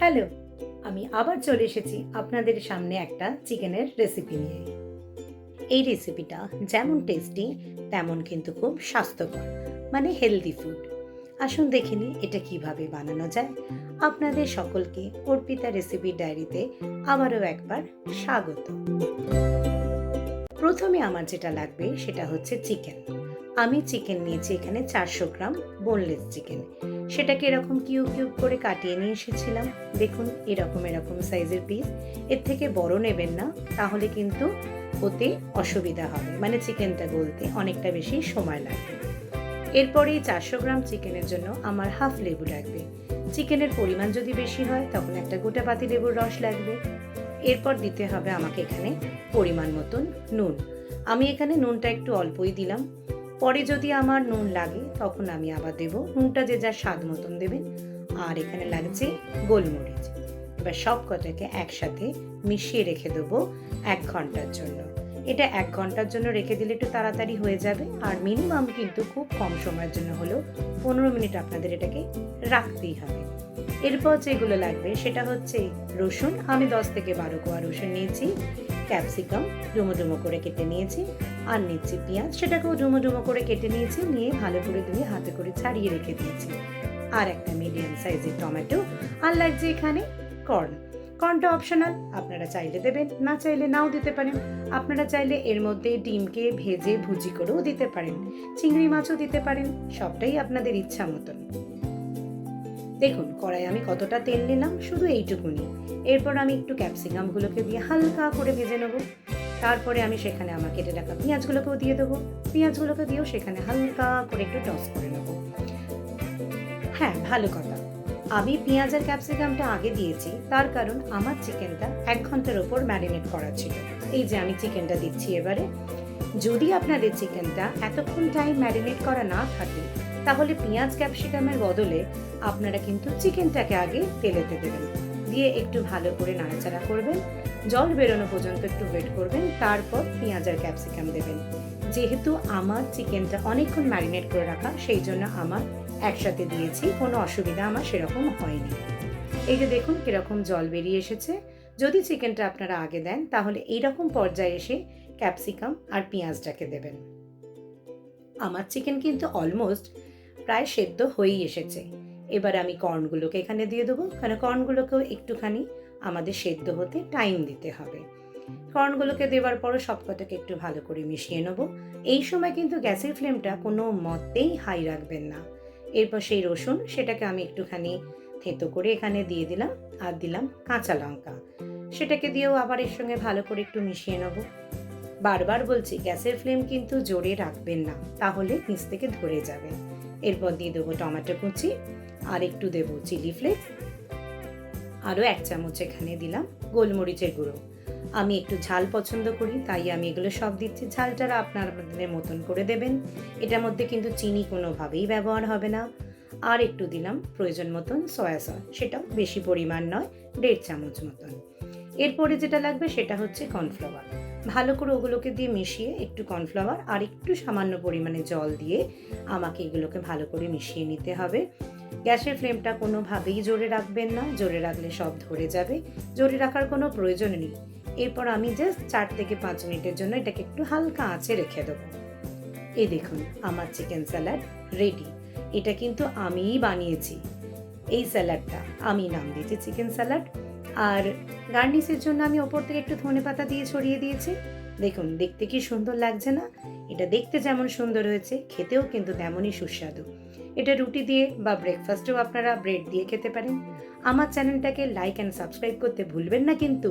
Hello, আমি আবার চলে এসেছি আপনাদের সামনে একটা চিকেনের রেসিপি নিয়ে। এই রেসিপিটা যেমন টেস্টি তেমন কিন্তু খুব স্বাস্থ্যকর মানে হেলদি ফুড আসুন দেখে নিই এটা কীভাবে বানানো যায়। আপনাদের সকলকে অর্পিতা রেসিপি ডায়েরিতে আবারও একবার স্বাগত। প্রথমে আমার যেটা লাগবে সেটা হচ্ছে চিকেন আমি চিকেন নিয়েছি এখানে চারশো গ্রাম বোনলেস চিকেন সেটাকে এরকম কিউব কিউব করে কাটিয়ে নিয়ে এসেছিলাম। দেখুন, এরকম এরকম সাইজের পিস এর থেকে বড় নেবেন না, তাহলে কিন্তু ওতে অসুবিধা হবে। মানে চিকেনটা গলতে অনেকটা বেশি সময় লাগবে। এরপরে চারশো গ্রাম চিকেনের জন্য আমার হাফ লেবু লাগবে। চিকেনের পরিমাণ যদি বেশি হয়, তখন একটা গোটা পাতি লেবুর রস লাগবে। এরপর দিতে হবে আমাকে এখানে পরিমাণ মতন নুন। আমি এখানে নুনটা একটু অল্পই দিলাম। পরে যদি আমার নুন লাগে, তখন আমি আবার দেব। নুনটা যে যার স্বাদ মতন দেবেন। আর এখানে লাগছে গোলমরিচ। এবার সব কটাকে একসাথে মিশিয়ে রেখে দেবো এক ঘণ্টার জন্য। এটা এক ঘণ্টার জন্য রেখে দিলে একটু তাড়াতাড়ি হয়ে যাবে। আর মিনিমাম কিন্তু খুব কম সময়ের জন্য হলেও পনেরো মিনিট আপনাদের এটাকে রাখতেই হবে। এরপর যেগুলো লাগবে, সেটা হচ্ছে রসুন। আমি দশ থেকে বারো কোয়া রসুন নিয়েছি। ক্যাপসিকাম ডুমো ডুমো করে কেটে নিয়েছি আর নিচ্ছি পেঁয়াজ। সেটাকেও ডুমো ডুমো করে কেটে নিয়েছি, নিয়ে ভালো করে ধুয়ে হাতে করে ছাড়িয়ে রেখে দিয়েছি। আর একটা মিডিয়াম সাইজের টমেটো আর লাগছে এখানে কর্ন কর্নটা অপশনাল আপনারা চাইলে দেবেন, না চাইলে নাও দিতে পারেন। আপনারা চাইলে এর মধ্যে ডিমকে ভেজে ভুজি করেও দিতে পারেন, চিংড়ি মাছও দিতে পারেন, সবটাই আপনাদের ইচ্ছা মতন। দেখুন কড়াই আমি কতটা তেল নিলাম, শুধু এইটুকুনি। এরপর আমি একটু ক্যাপসিকামগুলোকে দিয়ে হালকা করে ভেজে নেব। তারপরে আমি সেখানে আমার কেটে রাখা পেঁয়াজগুলোকেও দিয়ে দেবো। পেঁয়াজগুলোকে দিয়েও সেখানে হালকা করে একটু টস করে নেব। হ্যাঁ ভালো কথা। আমি পেঁয়াজ আর ক্যাপসিকামটা আগে দিয়েছি, তার কারণ আমার চিকেনটা এক ঘণ্টার ওপর ম্যারিনেট করা ছিল। এই যে আমি চিকেনটা দিচ্ছি এবারে। যদি আপনাদের চিকেনটা এতক্ষণ টাইম ম্যারিনেট করা না থাকে, তাহলে পেঁয়াজ ক্যাপসিকামের বদলে আপনারা কিন্তু চিকেনটাকে আগে তেলেতে দেবেন। দিয়ে একটু ভালো করে নাড়াচাড়া করবেন। জল বেরোনো পর্যন্ত একটু ওয়েট করবেন। তারপর পেঁয়াজ আর ক্যাপসিকাম দেবেন। যেহেতু আমার চিকেনটা অনেকক্ষণ ম্যারিনেট করে রাখা, সেই জন্য আমার একসাথে দিয়েছি। কোনো অসুবিধা আমার সেরকম হয়নি। এই যে দেখুন, কীরকম জল বেরিয়ে এসেছে। যদি চিকেনটা আপনারা আগে দেন, তাহলে এইরকম পর্যায়ে এসে ক্যাপসিকাম আর পেঁয়াজটাকে দেবেন। আমার চিকেন কিন্তু অলমোস্ট প্রায় সেদ্ধ হয়েই এসেছে। এবার আমি কর্নগুলোকে এখানে দিয়ে দেবো। কারণ কর্নগুলোকেও একটুখানি আমাদের সেদ্ধ হতে টাইম দিতে হবে। কর্নগুলোকে দেওয়ার পরও সবকটাকে একটু ভালো করে মিশিয়ে নেব। এই সময় কিন্তু গ্যাসের ফ্লেমটা কোনো মতেই হাই রাখবেন না। এরপর সেই রসুন, সেটাকে আমি একটুখানি থেতো করে এখানে দিয়ে দিলাম আর দিলাম কাঁচা লঙ্কা। সেটাকে দিয়েও আবার এর সঙ্গে ভালো করে একটু মিশিয়ে নেব। বারবার বলছি, গ্যাসের ফ্লেম কিন্তু জোরে রাখবেন না, তাহলে নিচ থেকে ধরে যাবে। এরপর দিয়ে দেবো টমেটো কুচি। আর একটু দেবো চিলি ফ্লেক্স। আরও এক চামচ এখানে দিলাম গোলমরিচের গুঁড়ো। আমি একটু ঝাল পছন্দ করি, তাই আমি এগুলো সব দিচ্ছি। ঝালটারা আপনার আপনাদের মতন করে দেবেন। এটার মধ্যে কিন্তু চিনি কোনোভাবেই ব্যবহার হবে না। আর একটু দিলাম প্রয়োজন মতন সয়া সস, সেটাও বেশি পরিমাণ নয়, দেড় চামচ মতন। এরপরে যেটা লাগবে সেটা হচ্ছে কর্নফ্লাওয়ার। ভালো করে ওগুলোকে দিয়ে মিশিয়ে একটু কর্নফ্লাওয়ার আর একটু সামান্য পরিমাণে জল দিয়ে আমাকে এগুলোকে ভালো করে মিশিয়ে নিতে হবে। গ্যাসের ফ্লেমটা কোনোভাবেই জোরে রাখবেন না, জোরে রাখলে সব ধরে যাবে, জোরে রাখার কোনো প্রয়োজন নেই। এরপর আমি জাস্ট চার থেকে পাঁচ মিনিটের জন্য এটাকে একটু হালকা আঁচে রেখে দেবো। এই দেখুন, আমার চিকেন স্যালাড রেডি এটা কিন্তু আমিই বানিয়েছি। এই স্যালাডটা আমি নাম দিয়েছি চিকেন স্যালাড আর গার্নিশের জন্য আমি ওপর থেকে একটু ধনে পাতা দিয়ে ছড়িয়ে দিয়েছি। দেখুন, দেখতে কি সুন্দর লাগছে না? এটা দেখতে যেমন সুন্দর হয়েছে, খেতেও কিন্তু তেমনই সুস্বাদু। এটা রুটি দিয়ে বা ব্রেকফাস্টেও আপনারা ব্রেড দিয়ে খেতে পারেন। আমার চ্যানেলটাকে লাইক অ্যান্ড সাবস্ক্রাইব করতে ভুলবেন না কিন্তু।